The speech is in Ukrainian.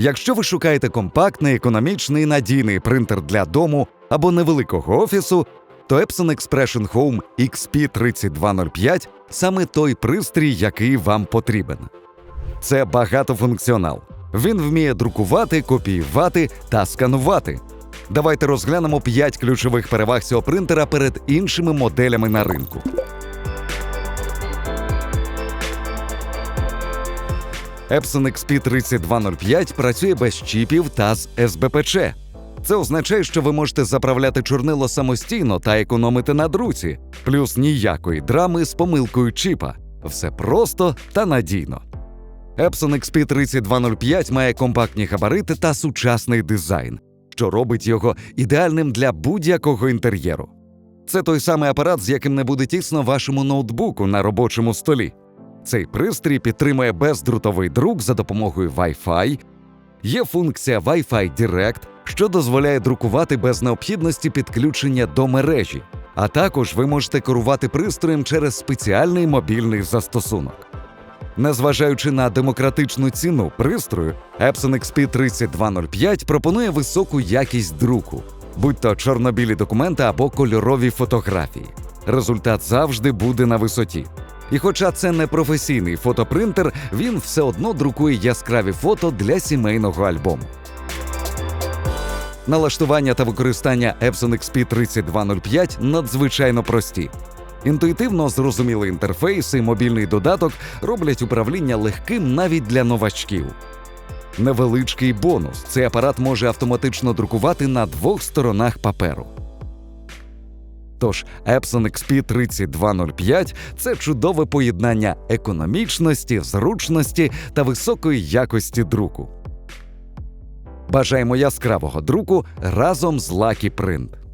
Якщо ви шукаєте компактний, економічний, надійний принтер для дому або невеликого офісу, то Epson Expression Home XP3205 саме той пристрій, який вам потрібен. Це багатофункціонал. Він вміє друкувати, копіювати та сканувати. Давайте розглянемо 5 ключових переваг цього принтера перед іншими моделями на ринку. Epson XP3205 працює без чіпів та з СБПЧ. Це означає, що ви можете заправляти чорнило самостійно та економити на друці, плюс ніякої драми з помилкою чіпа. Все просто та надійно. Epson XP3205 має компактні габарити та сучасний дизайн, що робить його ідеальним для будь-якого інтер'єру. Це той самий апарат, з яким не буде тісно вашому ноутбуку на робочому столі. Цей пристрій підтримує бездрутовий друк за допомогою Wi-Fi. Є функція Wi-Fi Direct, що дозволяє друкувати без необхідності підключення до мережі. А також ви можете керувати пристроєм через спеціальний мобільний застосунок. Незважаючи на демократичну ціну пристрою, Epson XP3205 пропонує високу якість друку, будь то чорнобілі документи або кольорові фотографії. Результат завжди буде на висоті. І хоча це не професійний фотопринтер, він все одно друкує яскраві фото для сімейного альбому. Налаштування та використання Epson XP3205 надзвичайно прості. Інтуїтивно зрозумілий інтерфейс і мобільний додаток роблять управління легким навіть для новачків. Невеличкий бонус: цей апарат може автоматично друкувати на двох сторонах паперу. Тож Epson XP3205 – це чудове поєднання економічності, зручності та високої якості друку. Бажаємо яскравого друку разом з Lucky Print.